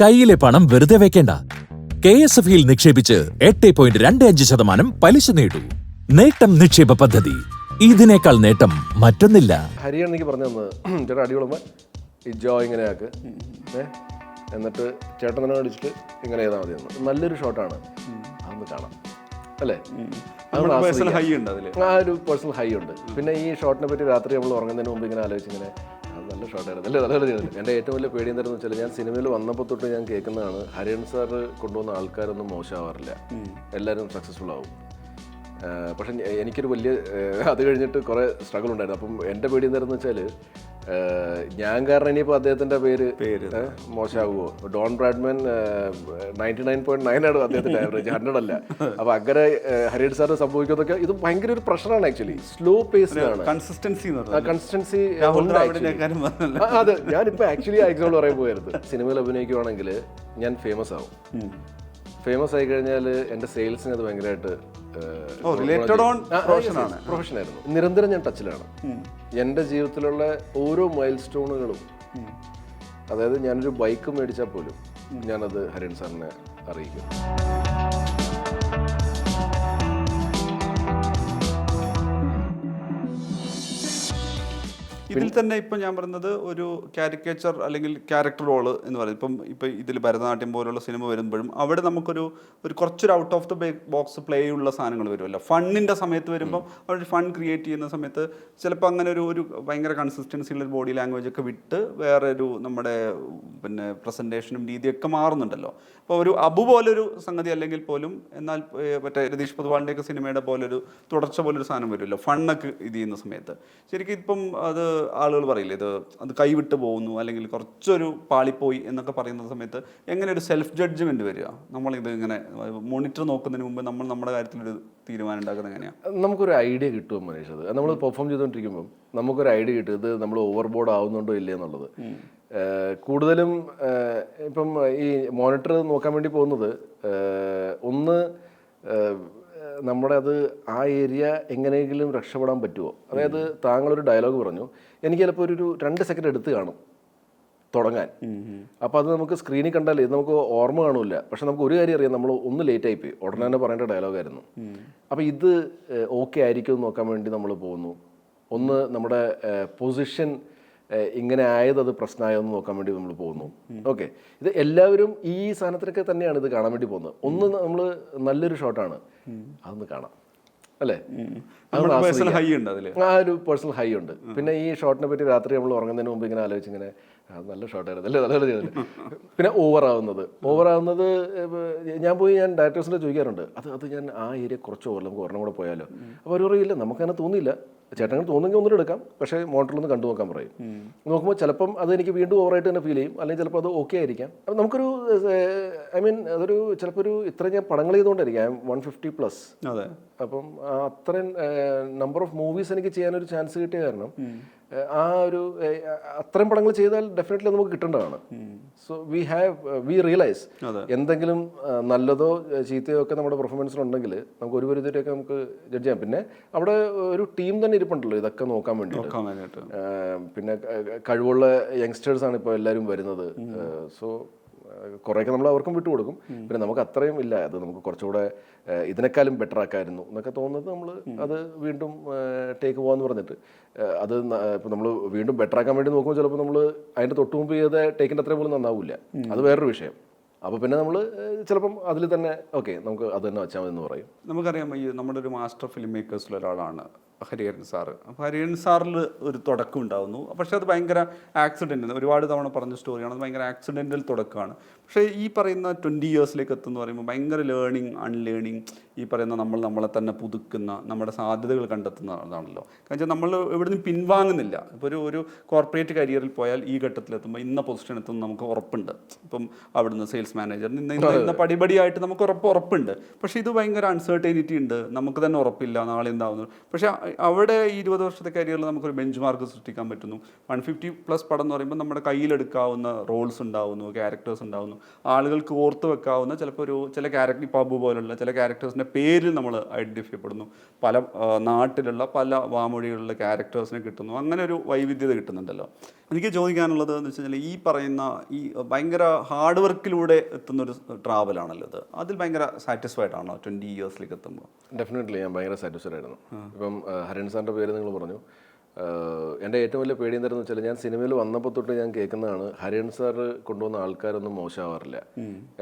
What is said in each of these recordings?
കയ്യിലെ പണം വെറുതെ വെക്കേണ്ട. കെ എസ് എഫ് ഇയിൽ നിക്ഷേപിച്ച് എട്ട് പോയിന്റ് രണ്ട് അഞ്ച് ശതമാനം പലിശ നേടൂ. നേട്ടം നിക്ഷേപ പദ്ധതി. ഇതിനേക്കാൾ നേട്ടം മറ്റൊന്നില്ല. ഹരിയാണ് എനിക്ക് പറഞ്ഞു തന്നത്. ചേട്ടാ അടിയോളുമ്പോൾ ഇജോ ഇങ്ങനെ ആക്ക്. എന്നിട്ട് ചേട്ടൻ തന്നെ അടിച്ചിട്ട് ഇങ്ങനെ ചെയ്താൽ മതി എന്ന്. നല്ലൊരു ഷോട്ടാണ്. അതൊന്ന് കാണാം. അല്ലേ? നമ്മുടെ പേഴ്സണൽ ഹൈ ഉണ്ട് അതിൽ ആ ഒരു പേഴ്സണൽ ഹൈ ഉണ്ട്. പിന്നെ ഈ ഷോട്ടിനെ പറ്റി രാത്രി നമ്മൾ ഉറങ്ങുന്നതിന് മുമ്പ് ഇങ്ങനെ ആലോചിച്ച് ഇങ്ങനെ "അത് നല്ല ഷോട്ടായിരുന്നു നല്ല നല്ല ചെയ്തു എന്റെ ഏറ്റവും വലിയ പേടി എന്തായിരുന്നു വെച്ചാൽ ഞാൻ സിനിമയിൽ വന്നപ്പോൾ തൊട്ട് ഞാൻ കേൾക്കുന്നതാണ് ഹരിയൻ സാറ് കൊണ്ടുവന്ന ആൾക്കാരൊന്നും മോശമാവാറില്ല. എല്ലാവരും സക്സസ്ഫുൾ ആവും. പക്ഷെ എനിക്കൊരു വലിയ അത് കഴിഞ്ഞിട്ട് കുറേ സ്ട്രഗിൾ ഉണ്ടായിരുന്നു. അപ്പം എന്റെ പേടി എന്തായിരുന്നു വെച്ചാൽ ഞാൻ കാരണം ഇനിയിപ്പോൾ അദ്ദേഹത്തിന്റെ പേര് പേര് മോശമാകുമോ Don Bradman ninety nine point nine ആണ് അദ്ദേഹത്തിന്റെ ആവറേജ് ഹൺഡ്രഡ് അല്ല. അപ്പോൾ അങ്ങനെ ഹരിഡ് സാറിന് സംഭവിക്കുന്നതൊക്കെ ഇത് ഭയങ്കര ഒരു പ്രഷറാണ് ആക്ച്വലി സ്ലോ പേസിലാണ് കൺസിസ്റ്റൻസി കൺസിസ്റ്റൻസി. അതെ. ഞാനിപ്പോൾ ആക്ച്വലി ആ എക്സാമ്പിൾ പറയാൻ പോയായിരുന്നു സിനിമയിൽ അഭിനയിക്കുവാണെങ്കിൽ ഞാൻ ഫേമസ് ആവും. ഫേമസ് ആയി കഴിഞ്ഞാൽ എന്റെ സെയിൽസിന് അത് ഭയങ്കരമായിട്ട് ഓ, ഓൺ പ്രൊഫഷൻ ആയിരുന്നു നിരന്തരം ഞാൻ ടച്ചിലാണ് എന്റെ ജീവിതത്തിലുള്ള ഓരോ മൈൽ സ്റ്റോണുകളും അതായത് ഞാനൊരു ബൈക്ക് മേടിച്ചാൽ പോലും ഞാനത് ഹരിൻ സാറിനെ അറിയിക്കും. ഇതിൽ തന്നെ ഇപ്പം ഞാൻ പറയുന്നത് ഒരു കാരിക്കേച്ചർ അല്ലെങ്കിൽ ക്യാരക്ടർ റോൾ എന്ന് പറയുന്നത്. ഇപ്പം ഇപ്പം ഇതിൽ ഭരതനാട്യം പോലുള്ള സിനിമ വരുമ്പോഴും അവിടെ നമുക്കൊരു ഒരു കുറച്ചൊരു out of the box play ഉള്ള സാധനങ്ങൾ വരുമല്ലോ. ഫണ്ണിന്റെ സമയത്ത് വരുമ്പം അവർ ഫൺ ക്രിയേറ്റ് ചെയ്യുന്ന സമയത്ത് ചിലപ്പോൾ അങ്ങനെ ഒരു ഒരു ഭയങ്കര കൺസിസ്റ്റൻസി ഉള്ള ബോഡി ലാംഗ്വേജ് ഒക്കെ വിട്ട് വേറെ ഒരു നമ്മുടെ പിന്നെ പ്രസന്റേഷനും രീതിയൊക്കെ മാറുന്നുണ്ടല്ലോ. അപ്പോൾ ഒരു അബു പോലൊരു സംഗതി അല്ലെങ്കിൽ പോലും എന്നാൽ മറ്റേ രതീഷ് പൊതുവാളിന്റെയൊക്കെ സിനിമയുടെ പോലൊരു തുടർച്ച പോലൊരു സാധനം വരുമല്ലോ ഫണ്ണൊക്കെ ഇത് ചെയ്യുന്ന സമയത്ത്. ശരിക്കും ഇപ്പം അത് ആളുകൾ പറയില്ലേ ഇത് അത് കൈവിട്ട് പോകുന്നു അല്ലെങ്കിൽ കുറച്ചൊരു പാളിപ്പോയി എന്നൊക്കെ പറയുന്ന സമയത്ത് എങ്ങനെ ഒരു സെൽഫ് ജഡ്ജ്മെന്റ് വരിക? നമ്മളിത് ഇങ്ങനെ മോണിറ്റർ നോക്കുന്നതിന് മുമ്പ് നമ്മൾ നമ്മുടെ കാര്യത്തിലൊരു തീരുമാനം ഉണ്ടാക്കുന്നത് എങ്ങനെയാണ് നമുക്കൊരു ഐഡിയ കിട്ടും മനീഷ് അത്? നമ്മൾ പെർഫോം ചെയ്തുകൊണ്ടിരിക്കുമ്പോൾ നമുക്കൊരു ഐഡിയ കിട്ടും ഇത് നമ്മൾ ഓവർ ബോർഡ് ആവുന്നുണ്ടോ ഇല്ലേ എന്നുള്ളത്. കൂടുതലും ഇപ്പം ഈ മോണിറ്റർ നോക്കാൻ വേണ്ടി പോകുന്നത് ഒന്ന് നമ്മുടെ അത് ആ ഏരിയ എങ്ങനെയെങ്കിലും രക്ഷപ്പെടാൻ പറ്റുമോ അതായത് താങ്കളൊരു ഡയലോഗ് പറഞ്ഞു എനിക്ക് ചിലപ്പോൾ ഒരു രണ്ട് സെക്കൻഡ് എടുത്ത് കാണും തുടങ്ങാൻ. അപ്പോൾ അത് നമുക്ക് സ്ക്രീനിൽ കണ്ടാൽ ഇത് നമുക്ക് ഓർമ്മ കാണില്ല പക്ഷെ നമുക്ക് ഒരു കാര്യം അറിയാം നമ്മൾ ഒന്ന് ലേറ്റ് ആയിപ്പോയി ഉടനെ തന്നെ പറയേണ്ട ഡയലോഗ് ആയിരുന്നു. അപ്പോൾ ഇത് ഓക്കെ ആയിരിക്കും നോക്കാൻ വേണ്ടി നമ്മൾ പോകുന്നു. ഒന്ന് നമ്മുടെ പൊസിഷൻ ഇങ്ങനെ ആയത് അത് പ്രശ്നമായോ എന്ന് നോക്കാൻ വേണ്ടി നമ്മൾ പോകുന്നു. ഓക്കെ. ഇത് എല്ലാവരും ഈ സാധനത്തിനൊക്കെ തന്നെയാണ് ഇത് കാണാൻ വേണ്ടി പോകുന്നത്. ഒന്ന് നമ്മൾ നല്ലൊരു ഷോട്ടാണ്. അതൊന്ന് കാണാം. അല്ലേ? നമ്മുടെ പേഴ്സണൽ ഹൈ ഉണ്ട് അതിൽ ആ ഒരു പേഴ്സണൽ ഹൈ ഉണ്ട്. പിന്നെ ഈ ഷോട്ടിനെ പറ്റി രാത്രി നമ്മൾ ഉറങ്ങുന്നതിന് മുമ്പ് ഇങ്ങനെ ആലോചിച്ച് ഇങ്ങനെ "ആ, നല്ല ഷോട്ടായിരുന്നു അല്ലേ? നല്ല ചെയ്തല്ലേ പിന്നെ ഓവർ ആവുന്നത് ഓവർ ആവുന്നത് ഞാൻ പോയി ഞാൻ ഡയറക്ടേഴ്സിനെ ചോദിക്കാറുണ്ട്. അത് അത് ഞാൻ ആ ഏരിയ കുറച്ച് ഓവർ നമുക്ക് ഒരെണ്ണം കൂടെ പോയാലോ? അപ്പോൾ അവർ പറയില്ല നമുക്കങ്ങനെ തോന്നിയില്ല. ചേട്ടൻ തോന്നുമെങ്കിൽ ഒന്നും എടുക്കാം. പക്ഷേ മോട്ടറിലൊന്ന് കണ്ടു നോക്കാൻ പറയും. നോക്കുമ്പോൾ ചിലപ്പം അത് എനിക്ക് വീണ്ടും ഓവറായിട്ട് തന്നെ ഫീൽ ചെയ്യും. അല്ലെങ്കിൽ ചിലപ്പോൾ അത് ഓക്കെ ആയിരിക്കാം. അപ്പം നമുക്കൊരു ഐ മീൻ അതൊരു ചിലപ്പോൾ ഒരു ഇത്ര ഞാൻ പടങ്ങൾ ചെയ്തുകൊണ്ടായിരിക്കാം. വൺ ഫിഫ്റ്റി പ്ലസ് അപ്പം അത്രയും നമ്പർ ഓഫ് മൂവീസ് എനിക്ക് ചെയ്യാനൊരു ചാൻസ് കിട്ടിയ കാരണം ആ ഒരു അത്രയും പടങ്ങൾ ചെയ്താൽ ഡെഫിനറ്റ്ലി നമുക്ക് കിട്ടേണ്ടതാണ്. So we have we realise എന്തെങ്കിലും നല്ലതോ ചീത്തയോ ഒക്കെ നമ്മുടെ പെർഫോമൻസിൽ പെർഫോമൻസിലുണ്ടെങ്കിൽ നമുക്ക് ഒരു പരിധിയൊക്കെ നമുക്ക് ജഡ്ജ് ചെയ്യാം. പിന്നെ അവിടെ ഒരു ടീം തന്നെ ഇരിപ്പുണ്ടല്ലോ ഇതൊക്കെ നോക്കാൻ ഏഹ്, പിന്നെ കഴിവുള്ള യങ്സ്റ്റേഴ്സാണ് ഇപ്പോൾ എല്ലാവരും വരുന്നത്. സോ കുറേയൊക്കെ നമ്മൾ അവർക്കും വിട്ടുകൊടുക്കും പിന്നെ നമുക്ക് അത്രയും ഇല്ല. അത് നമുക്ക് കുറച്ചുകൂടെ ഇതിനേക്കാളും ബെറ്റർ ആക്കായിരുന്നു എന്നൊക്കെ തോന്നുന്നത് നമ്മൾ അത് വീണ്ടും ടേക്ക് പോകാന്ന് പറഞ്ഞിട്ട്. അത് ഇപ്പം നമ്മൾ വീണ്ടും ബെറ്റർ ആക്കാൻ വേണ്ടി നോക്കുമ്പോൾ ചിലപ്പോൾ നമ്മൾ അതിന്റെ തൊട്ട് മുമ്പ് ചെയ്ത ടേക്കിന്റെ അത്രയും പോലും നന്നാവില്ല. അത് വേറൊരു വിഷയം. അപ്പോൾ പിന്നെ നമ്മൾ ചിലപ്പം അതിൽ തന്നെ ഓക്കെ നമുക്ക് അത് തന്നെ വെച്ചാൽ മതി എന്ന് പറയും. നമുക്കറിയാം ഈ നമ്മുടെ ഒരു മാസ്റ്റർ ഫിലിം മേക്കേഴ്സിൽ ഒരാളാണ്. ഹരിഹരൻ സാറ്. അപ്പോൾ ഹരിഹരൻ സാറിൽ ഒരു തുടക്കം ഉണ്ടാകുന്നു പക്ഷേ അത് ഭയങ്കര ആക്സിഡന്റ് ഒരുപാട് തവണ പറഞ്ഞ സ്റ്റോറിയാണ് അത് ഭയങ്കര ആക്സിഡന്റൽ തുടക്കമാണ്. പക്ഷേ ഈ പറയുന്ന ട്വന്റി ഇയേഴ്സിലേക്ക് എത്തുമെന്ന് പറയുമ്പോൾ ഭയങ്കര ലേണിങ് അൺലേണിംഗ് ഈ പറയുന്ന നമ്മൾ നമ്മളെ തന്നെ പുതുക്കുന്ന നമ്മുടെ സാധ്യതകൾ കണ്ടെത്തുന്നതാണല്ലോ. കാരണം നമ്മൾ ഇവിടുന്ന് പിൻവാങ്ങുന്നില്ല. ഇപ്പോൾ ഒരു ഒരു കോർപ്പറേറ്റ് കരിയറിൽ പോയാൽ ഈ ഘട്ടത്തിലെത്തുമ്പോൾ ഇന്ന പൊസിഷൻ എത്തുന്ന നമുക്ക് ഉറപ്പുണ്ട്. ഇപ്പം അവിടുന്ന് സെയിൽസ് മാനേജർ ഇന്ന ഇന്ന ഇന്ന പടിപടിയായിട്ട് നമുക്ക് ഉറപ്പ് ഉറപ്പുണ്ട്. പക്ഷേ ഇത് ഭയങ്കര അൺസർട്ടനിറ്റി ഉണ്ട്. നമുക്ക് തന്നെ ഉറപ്പില്ല. നാളെ എന്താവുന്നു. പക്ഷേ അവിടെ ഈ ഇരുപത് വർഷത്തെ കരിയറിൽ നമുക്കൊരു ബെഞ്ച് മാർക്ക് സൃഷ്ടിക്കാൻ പറ്റുന്നു. വൺ ഫിഫ്റ്റി പ്ലസ് പടം എന്ന് പറയുമ്പോൾ നമ്മുടെ കയ്യിലെടുക്കാവുന്ന റോൾസ് ഉണ്ടാവുന്നു ക്യാരക്ടേഴ്സ് ഉണ്ടാവുന്നു. ആളുകൾക്ക് ഓർത്ത് വെക്കാവുന്ന ചിലപ്പോൾ ഒരു ചില ക്യാരക്ടർ പാബു പോലുള്ള ചില ക്യാരക്ടേഴ്സിന്റെ പേരിൽ നമ്മൾ ഐഡന്റിഫൈ ചെയ്യപ്പെടുന്നു പല നാട്ടിലുള്ള പല വാമൊഴികളിലെ ക്യാരക്ടേഴ്സിനെ കിട്ടുന്നു. അങ്ങനെ ഒരു വൈവിധ്യത കിട്ടുന്നുണ്ടല്ലോ. എനിക്ക് ചോദിക്കാനുള്ളത് എന്ന് വെച്ച് കഴിഞ്ഞാൽ ഈ പറയുന്ന ഈ ഭയങ്കര ഹാർഡ് വർക്കിലൂടെ എത്തുന്ന ഒരു ട്രാവലാണല്ലോ ഇത്. അതിൽ ഭയങ്കര സാറ്റിസ്ഫൈഡ് ആണോ ട്വന്റി ഇയേഴ്സിലേക്ക് എത്തുമ്പോൾ? ഡെഫിനറ്റ്ലി ഞാൻ ഭയങ്കര സാറ്റിസ്ഫൈഡ് ആയിരുന്നു. ഇപ്പം ഹരൺ സാറിന്റെ പേര് നിങ്ങൾ പറഞ്ഞു. എന്റെ ഏറ്റവും വലിയ പേടി എന്തായിരുന്നു വെച്ചാൽ ഞാൻ സിനിമയിൽ വന്നപ്പോൾ തൊട്ട് ഞാൻ കേൾക്കുന്നതാണ് ഹരിയൺ സാർ കൊണ്ടുവന്ന ആൾക്കാരൊന്നും മോശമാവാറില്ല.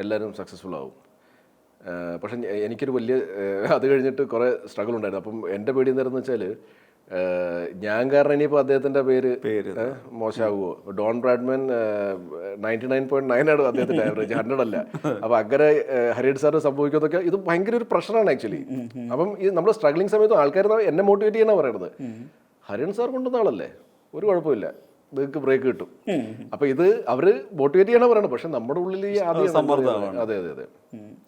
എല്ലാവരും സക്സസ്ഫുൾ ആവും. പക്ഷെ എനിക്കൊരു വലിയ അത് കഴിഞ്ഞിട്ട് കുറേ സ്ട്രഗിൾ ഉണ്ടായിരുന്നു അപ്പം എന്റെ പേടി എന്തായിരുന്നു വെച്ചാൽ ഞാൻ കാരണം ഇനിയിപ്പോൾ അദ്ദേഹത്തിന്റെ പേര് പേര് മോശാവുമോ മോശമാകുമോ Don Bradman ninety nine point nine ആണ് അദ്ദേഹത്തിന്റെ ആവറേജ് ഹൺഡ്രഡ് അല്ല. അപ്പോൾ അങ്ങനെ ഹരിയഡ് സാറ് സംഭവിക്കുന്നതൊക്കെ ഇത് ഭയങ്കര ഒരു പ്രഷറാണ് ആക്ച്വലി അപ്പം ഈ നമ്മൾ സ്ട്രഗ്ലിംഗ് സമയത്ത് ആൾക്കാർ എന്നെ മോട്ടിവേറ്റ് ചെയ്യാനാണ് പറയുന്നത് ഹരിയൻ സാർ കൊണ്ടുവന്ന ആളല്ലേ? ഒരു കുഴപ്പമില്ല. നിങ്ങൾക്ക് ബ്രേക്ക് കിട്ടും. അപ്പൊ ഇത് അവർ മോട്ടിവേറ്റ് ചെയ്യണ പറയണം. പക്ഷെ നമ്മുടെ ഉള്ളിൽ ഈ ആദ്യം സമ്മർദ്ദമാണ്. അതെ അതെ അതെ.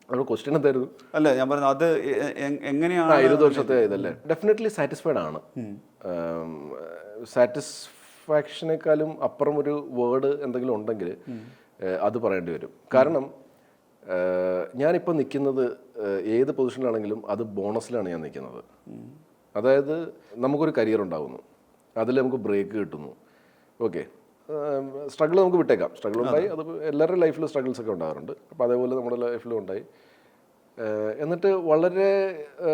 അവരുടെ ക്വസ്റ്റ്യൻ എന്തായിരുന്നു? അല്ല ഞാൻ പറഞ്ഞു അത് എങ്ങനെയാണ് ഇരുപത് വർഷത്തെ ഇതല്ലേ. ഡെഫിനറ്റ്ലി സാറ്റിസ്ഫൈഡ് ആണ്. സാറ്റിസ്ഫാക്ഷനേക്കാളും അപ്പുറം ഒരു വേർഡ് എന്തെങ്കിലും ഉണ്ടെങ്കിൽ അത് പറയേണ്ടി വരും. കാരണം ഞാനിപ്പോൾ നിൽക്കുന്നത് ഏത് പൊസിഷനിലാണെങ്കിലും അത് ബോണസിലാണ് ഞാൻ നിൽക്കുന്നത് അതായത് നമുക്കൊരു കരിയർ ഉണ്ടാകുന്നു അതിൽ നമുക്ക് ബ്രേക്ക് കിട്ടുന്നു. ഓക്കെ. സ്ട്രഗിൾ നമുക്ക് വിട്ടേക്കാം. സ്ട്രഗിൾ ഉണ്ടായി. അത് എല്ലാവരുടെ ലൈഫിൽ സ്ട്രഗിൾസ് ഒക്കെ ഉണ്ടാകാറുണ്ട്. അപ്പോൾ അതേപോലെ നമ്മുടെ ലൈഫിലും ഉണ്ടായി. എന്നിട്ട് വളരെ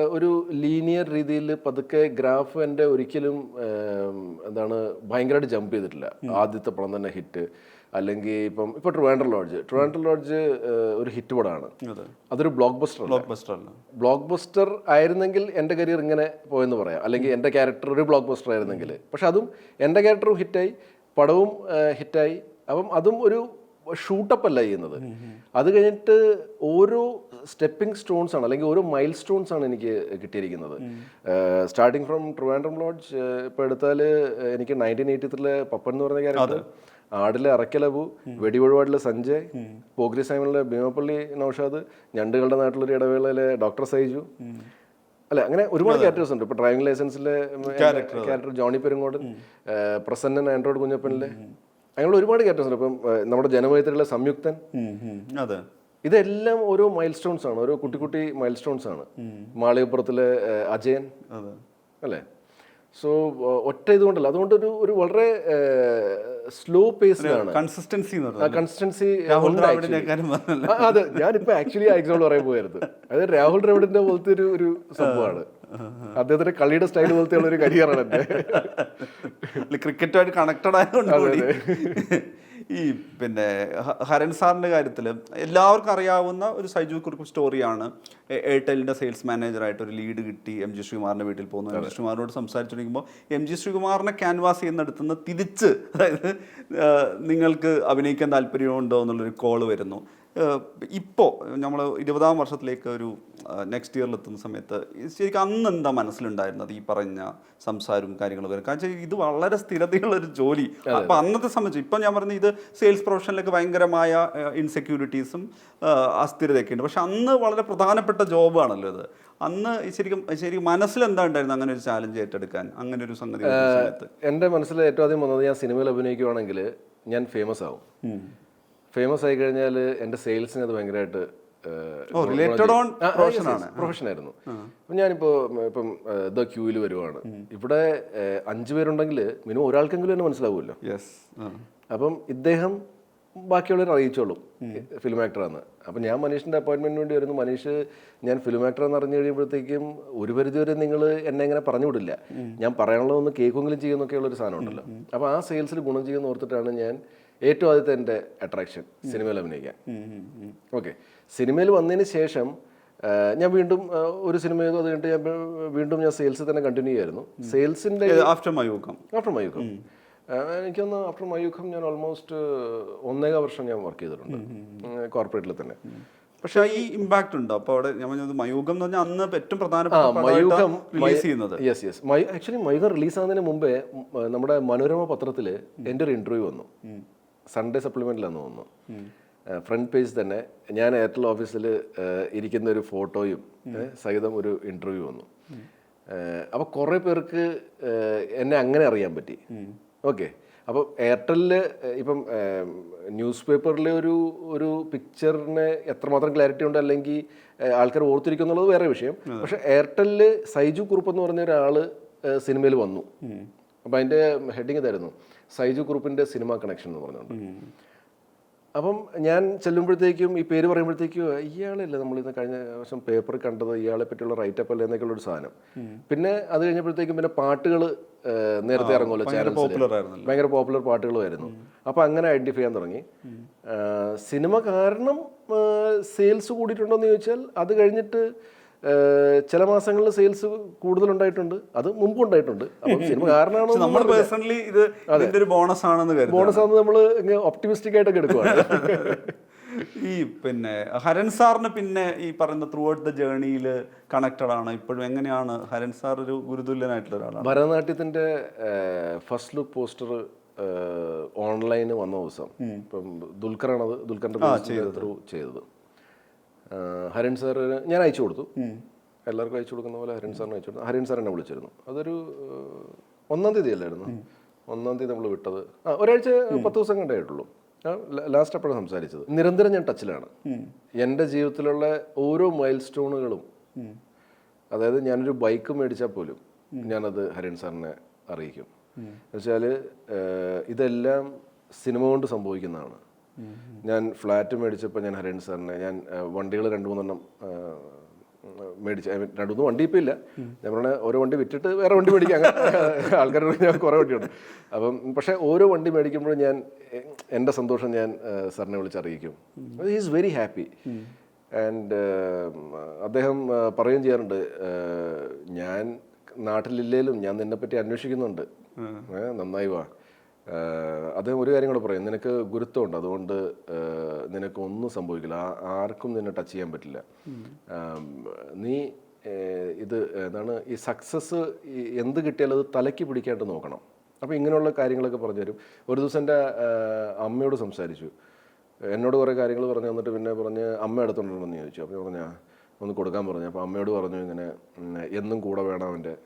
ഒരു ലീനിയർ രീതിയിൽ പതുക്കെ ഗ്രാഫ് എന്റെ ഒരിക്കലും എന്താണ് ഭയങ്കരമായിട്ട് ജമ്പ് ചെയ്തിട്ടില്ല. ആദ്യത്തെ പടം തന്നെ ഹിറ്റ്. അല്ലെങ്കിൽ ഇപ്പം ഇപ്പോൾ ട്രിവാൻഡർ ലോഡ്ജ്. ട്രിവാൻഡർ ലോഡ്ജ് ഒരു ഹിറ്റ് പടമാണ്. അതെ. അതൊരു blockbuster blockbuster blockbuster ആയിരുന്നെങ്കിൽ എന്റെ കരിയർ ഇങ്ങനെ പോയെന്ന് പറയാം. അല്ലെങ്കിൽ എന്റെ ക്യാരക്ടർ ഒരു ബ്ലോക്ക് ബസ്റ്റർ ആയിരുന്നെങ്കിൽ പക്ഷെ അതും എന്റെ ക്യാരക്ടറും ഹിറ്റായി. പടവും ഹിറ്റായി. അപ്പം അതും ഒരു ഷൂട്ടപ്പ് അല്ല ചെയ്യുന്നത്. അത് കഴിഞ്ഞിട്ട് ഓരോ സ്റ്റെപ്പിംഗ് സ്റ്റോൺസ് ആണ് അല്ലെങ്കിൽ ഓരോ മൈൽ സ്റ്റോൺസ് ആണ് എനിക്ക് കിട്ടിയിരിക്കുന്നത്. സ്റ്റാർട്ടിങ് ഫ്രം ട്രിവാൻഡ്രം ലോഡ്ജ് ഇപ്പോൾ എടുത്താൽ എനിക്ക് നയന്റീൻ എയ്റ്റി ത്രീലെ പപ്പൻ എന്ന് പറഞ്ഞ കാര്യം ആടിലെ അറക്കലബു വെടിവഴിപാടിലെ സഞ്ജയ് പോഗ്രി സൈമണിലെ ഭീമപ്പള്ളി നൌഷാദ് ഞണ്ടുകളുടെ നാട്ടിലൊരു ഇടവേളയിലെ ഡോക്ടർ സൈജു അല്ല അങ്ങനെ ഒരുപാട് ക്യാരക്ടേഴ്സ് ഉണ്ട്. ഇപ്പൊ ഡ്രൈവിംഗ് ലൈസൻസിലെ ക്യാരക്ടർ ജോണി പെരുങ്ങോടൻ പ്രസന്നൻ ആൻഡ്രോയിഡ് കുഞ്ഞപ്പനിലെ. അങ്ങനെയുള്ള ഒരുപാട് ക്യാരക്ടേഴ്സ് ഉണ്ട്. ഇപ്പം നമ്മുടെ ജനമൈത്രിയിലെ സംയുക്തൻ. അതെ. ഇതെല്ലാം ഓരോ മൈൽ സ്റ്റോൺസ് ആണ്. ഓരോ കുട്ടി കുട്ടി മൈൽ സ്റ്റോൺസ് ആണ് മാളികപ്പുറത്തിലെ അജയൻ. അല്ലേ? സോ ഒറ്റ ഇതുകൊണ്ടല്ല. അതുകൊണ്ട് ഒരു ഒരു വളരെ സ്ലോ പേസിലാണ് കൺസിസ്റ്റൻസി കൺസിസ്റ്റൻസി രാഹുൽ അതെ. ഞാനിപ്പോ ആക്ച്വലി ആ എക്സാമ്പിൾ പറയാൻ പോയായിരുന്നു അതായത് രാഹുൽ ദ്രാവിഡിന്റെ പോലത്തെ ഒരു ഒരു സംഭവമാണ്. അദ്ദേഹത്തിന്റെ കളിയുടെ സ്റ്റൈൽ പോലത്തെ ഉള്ള ഒരു കരിയറാണ് എന്റെ. ക്രിക്കറ്റുമായിട്ട് കണക്റ്റഡ് ആയതുകൊണ്ട് ഈ പിന്നെ ഹരൻ സാറിന്റെ കാര്യത്തിൽ എല്ലാവർക്കും അറിയാവുന്ന ഒരു സൈജു കുറിപ്പ് സ്റ്റോറിയാണ് എ- സെയിൽസ് മാനേജറായിട്ട് ഒരു ലീഡ് കിട്ടി എം ജി ശ്രീകുമാറിന്റെ വീട്ടിൽ പോകുന്നു. എം ജി ശ്രീകുമാറിനോട് സംസാരിച്ചിരിക്കുമ്പോൾ എം ജി ശ്രീകുമാറിനെ ക്യാൻവാസ് ചെയ്യുന്നിടത്തുനിന്ന് തിരിച്ച് അതായത് നിങ്ങൾക്ക് അഭിനയിക്കാൻ താല്പര്യമുണ്ടോ എന്നുള്ളൊരു കോൾ വരുന്നു. ഇപ്പോൾ നമ്മൾ ഇരുപതാം വർഷത്തിലേക്ക് ഒരു നെക്സ്റ്റ് ഇയറിൽ എത്തുന്ന സമയത്ത് ശരിക്കും അന്ന് എന്താ മനസ്സിലുണ്ടായിരുന്നത് ഈ പറഞ്ഞ സംസാരവും കാര്യങ്ങളും വരും കാരണം വെച്ചാൽ ഇത് വളരെ സ്ഥിരതയുള്ള ഒരു ജോലി അപ്പം അന്നത്തെ സംബന്ധിച്ച് ഇപ്പം ഞാൻ പറഞ്ഞ ഇത് സെയിൽസ് പ്രൊഫഷനിലൊക്കെ ഭയങ്കരമായ ഇൻസെക്യൂരിറ്റീസും അസ്ഥിരതയൊക്കെ ഉണ്ട്. പക്ഷെ അന്ന് വളരെ പ്രധാനപ്പെട്ട ജോബാണല്ലോ ഇത്. അന്ന് ശരിക്കും ശരിക്കും മനസ്സിൽ എന്താ ഉണ്ടായിരുന്നു അങ്ങനെ ഒരു ചാലഞ്ച് ഏറ്റെടുക്കാൻ? അങ്ങനെ ഒരു സംഗതി എന്റെ മനസ്സിൽ ഏറ്റവും ആദ്യം വന്നത് ഞാൻ സിനിമയിൽ അഭിനയിക്കുവാണെങ്കിൽ ഞാൻ ഫേമസ് ആവും. ഫേമസ് ആയി കഴിഞ്ഞാൽ എന്റെ സെയിൽസിന് അത് ഭയങ്കരമായിട്ട്. പ്രൊഫഷൻ ആയിരുന്നു. അപ്പം ഞാനിപ്പോ ഉം, ഇപ്പം ദ ക്യൂവിൽ വരുവാണ്. ഇവിടെ അഞ്ചു പേരുണ്ടെങ്കിൽ മിനിമം ഒരാൾക്കെങ്കിലും എന്നെ മനസ്സിലാവുമല്ലോ. അപ്പം ഇദ്ദേഹം ബാക്കിയുള്ളവർ അറിയിച്ചോളും ഫിലിം ആക്ടറാണ് അപ്പം ഞാൻ മനീഷിന്റെ അപ്പോയിൻമെന്റിന് വേണ്ടി വരുന്നു. മനീഷ് ഞാൻ ഫിലിം ആക്ടർ എന്ന് അറിഞ്ഞു കഴിയുമ്പോഴത്തേക്കും ഒരു പരിധി വരെ നിങ്ങൾ എന്നെ ഇങ്ങനെ പറഞ്ഞു വിടില്ല. ഞാൻ പറയാനുള്ളതൊന്ന് കേൾക്കുമെങ്കിലും ചെയ്യുന്നൊക്കെയുള്ള ഒരു സാധനം ഉണ്ടല്ലോ. അപ്പോൾ ആ സെയിൽസിൽ ഗുണം ചെയ്യുന്ന ഓർത്തിട്ടാണ് ഞാൻ ഏറ്റവും ആദ്യത്തെ എന്റെ അട്രാക്ഷൻ സിനിമയിൽ അഭിനയിക്കാൻ. ഓക്കെ സിനിമയിൽ വന്നതിന് ശേഷം ഞാൻ വീണ്ടും ഒരു സിനിമ ചെയ്തു അത് കഴിഞ്ഞിട്ട് ഞാൻ വീണ്ടും ഞാൻ സെയിൽസ് തന്നെ കണ്ടിന്യൂ ചെയ്യായിരുന്നു സെയിൽസിന്റെ ആഫ്റ്റർ മയൂക്കം ആഫ്റ്റർ മയൂഖം എനിക്കൊന്ന് ആഫ്റ്റർ മയൂഖം ഞാൻ ഓൾമോസ്റ്റ് ഒന്നേക വർഷം ഞാൻ വർക്ക് ചെയ്തിട്ടുണ്ട്. കോർപ്പറേറ്റിൽ തന്നെ. പക്ഷെ ഈ ഇമ്പാക്ട് ഉണ്ടോ? അപ്പോൾ അവിടെ ഞാൻ പറഞ്ഞത് മയൂഖം എന്ന് പറഞ്ഞാൽ അന്ന് ഏറ്റവും പ്രധാനപ്പെട്ട മയൂഖം റിലീസ് ചെയ്യുന്നത്. Yes yes actually Mayookham release ആകുന്നതിന് മുമ്പേ നമ്മുടെ മനോരമ പത്രത്തിൽ എന്റെ ഒരു ഇന്റർവ്യൂ വന്നു. സൺഡേ സപ്ലിമെന്റിലാന്ന് വന്നു. ഫ്രണ്ട് പേജ് തന്നെ ഞാൻ എയർടെൽ ഓഫീസിൽ ഇരിക്കുന്ന ഒരു ഫോട്ടോയും സഹിതം ഒരു ഇന്റർവ്യൂ വന്നു. അപ്പോൾ കുറേ പേർക്ക് എന്നെ അങ്ങനെ അറിയാൻ പറ്റി. ഓക്കെ. അപ്പോൾ എയർടെല്ലിൽ ഇപ്പം ന്യൂസ് പേപ്പറിലെ ഒരു ഒരു പിക്ചറിന് എത്രമാത്രം ക്ലാരിറ്റി ഉണ്ട്? അല്ലെങ്കിൽ ആൾക്കാർ ഓർത്തിരിക്കുന്നുള്ളത് വേറെ വിഷയം. പക്ഷെ എയർടെല്ലിൽ സൈജു കുറുപ്പ് എന്ന് പറഞ്ഞ ഒരാൾ സിനിമയിൽ വന്നു. അപ്പം അതിന്റെ ഹെഡിങ് ഇതായിരുന്നു. സൈജു കുറുപ്പിന്റെ സിനിമ കണക്ഷൻ എന്ന് പറഞ്ഞുകൊണ്ട്. അപ്പം ഞാൻ ചെല്ലുമ്പോഴത്തേക്കും ഈ പേര് പറയുമ്പോഴത്തേക്കും ഇയാളല്ലേ നമ്മൾ ഇന്ന് കഴിഞ്ഞ വർഷം പേപ്പർ കണ്ടത് ഇയാളെ പറ്റിയുള്ള റൈറ്റപ്പ് അല്ലേ എന്നൊക്കെയുള്ള ഒരു സാധനം. പിന്നെ അത് കഴിഞ്ഞപ്പോഴത്തേക്കും പിന്നെ പാട്ടുകൾ നേരത്തെ ഇറങ്ങുമല്ലോ ചാനൽസിൽ ആയിരുന്നു ഭയങ്കര പോപ്പുലർ പാട്ടുകളുമായിരുന്നു അപ്പോൾ അങ്ങനെ ഐഡന്റിഫൈ ചെയ്യാൻ തുടങ്ങി. സിനിമ കാരണം സെയിൽസ് കൂടിയിട്ടുണ്ടോ എന്ന് ചോദിച്ചാൽ അത് കഴിഞ്ഞിട്ട് ചില മാസങ്ങളിൽ സെയിൽസ് കൂടുതൽ ഉണ്ടായിട്ടുണ്ട് അത് മുമ്പ് ഉണ്ടായിട്ടുണ്ട്. അപ്പം സിനിമ കാരണമാണോ നമ്മൾ പേഴ്സണലി ഇത് ഇതിന്റെ ഒരു ബോണസ് ആണെന്ന് കരുതുന്നു ബോണസ് ആണെന്ന് നമ്മൾ ഒപ്റ്റിമിസ്റ്റിക് ആയിട്ടൊക്കെ എടുക്കുവാണ്. ഈ പിന്നെ ഹരൻ സാറിന് പിന്നെ ഈ പറയുന്ന ത്രൂ ഔട്ട് ദ ജേണിയിൽ കണക്റ്റഡ് ആണ്. ഇപ്പോഴും എങ്ങനെയാണ് ഹരൻ സാർ ഒരു ഗുരുതുല്യനായിട്ടുള്ള ഒരാളാണ്? ഭരതനാട്യത്തിന്റെ ഫസ്റ്റ് ലുക്ക് പോസ്റ്റർ ഓൺലൈന് വന്ന ദിവസം. ഇപ്പം ദുൽഖറാണത് ദുൽഖറിന്റെ ത്രൂ ചെയ്തത്. ഹരൺ സാറിന് ഞാൻ അയച്ചു കൊടുത്തു. എല്ലാവർക്കും അയച്ചു കൊടുക്കുന്ന പോലെ ഹരൺ സാറിന് അയച്ചു കൊടുത്തു. ഹരൺ സാർ എന്നെ വിളിച്ചിരുന്നു. അതൊരു ഒന്നാം തീയതി അല്ലായിരുന്നു. ഒന്നാം തീയതി നമ്മൾ വിട്ടത്. ആ ഒരാഴ്ച പത്ത് ദിവസം കണ്ടായിട്ടുള്ളൂ ലാസ്റ്റ് അപ്പോഴാണ് സംസാരിച്ചത്. നിരന്തരം ഞാൻ ടച്ചിലാണ് എന്റെ ജീവിതത്തിലുള്ള ഓരോ മൈൽ സ്റ്റോണുകളും അതായത് ഞാനൊരു ബൈക്ക് മേടിച്ചാൽ പോലും ഞാനത് ഹരൺ സാറിനെ അറിയിക്കും. എന്നുവെച്ചാൽ ഇതെല്ലാം സിനിമ കൊണ്ട് സംഭവിക്കുന്നതാണ്. ഞാൻ ഫ്ലാറ്റ് മേടിച്ചപ്പോൾ ഞാൻ ഹരൺ സാറിനെ ഞാൻ വണ്ടികൾ രണ്ട് മൂന്നെണ്ണം മേടിച്ച് രണ്ട് മൂന്ന് വണ്ടി ഇപ്പം ഇല്ല. ഞാൻ പറഞ്ഞ ഓരോ വണ്ടി വിറ്റിട്ട് വേറെ വണ്ടി മേടിക്കാം. അങ്ങനെ ആൾക്കാരോട് ഞാൻ കുറേ വണ്ടിയുണ്ട്. അപ്പം പക്ഷേ ഓരോ വണ്ടി മേടിക്കുമ്പോഴും ഞാൻ എന്റെ സന്തോഷം ഞാൻ സാറിനെ വിളിച്ചറിയിക്കും ഈസ് വെരി ഹാപ്പി ആൻഡ് അദ്ദേഹം പറയുകയും ചെയ്യാറുണ്ട് ഞാൻ നാട്ടിലില്ലേലും ഞാൻ നിന്നെപ്പറ്റി അന്വേഷിക്കുന്നുണ്ട്. നന്നായി വാ. അദ്ദേഹം ഒരു കാര്യം കൂടെ പറയും. നിനക്ക് ഗുരുത്വമുണ്ട്. അതുകൊണ്ട് നിനക്ക് ഒന്നും സംഭവിക്കില്ല. ആർക്കും നിന്നെ ടച്ച് ചെയ്യാൻ പറ്റില്ല. നീ ഇത് എന്താണ് ഈ സക്സസ് എന്ത് കിട്ടിയാലും അത് തലയ്ക്ക് പിടിക്കാണ്ട് നോക്കണം. അപ്പോൾ ഇങ്ങനെയുള്ള കാര്യങ്ങളൊക്കെ പറഞ്ഞു തരും. ഒരു ദിവസം എന്റെ അമ്മയോട് സംസാരിച്ചു. എന്നോട് കുറേ കാര്യങ്ങൾ പറഞ്ഞു തന്നിട്ട് പിന്നെ പറഞ്ഞ് അമ്മ എടുത്തോണ്ടെന്ന് ചോദിച്ചു. അപ്പോൾ പറഞ്ഞാൽ ഒന്ന് കൊടുക്കാൻ പറഞ്ഞു. അപ്പോൾ അമ്മയോട് പറഞ്ഞു ഇങ്ങനെ എന്നും കൂടെ വേണം അവന്റെ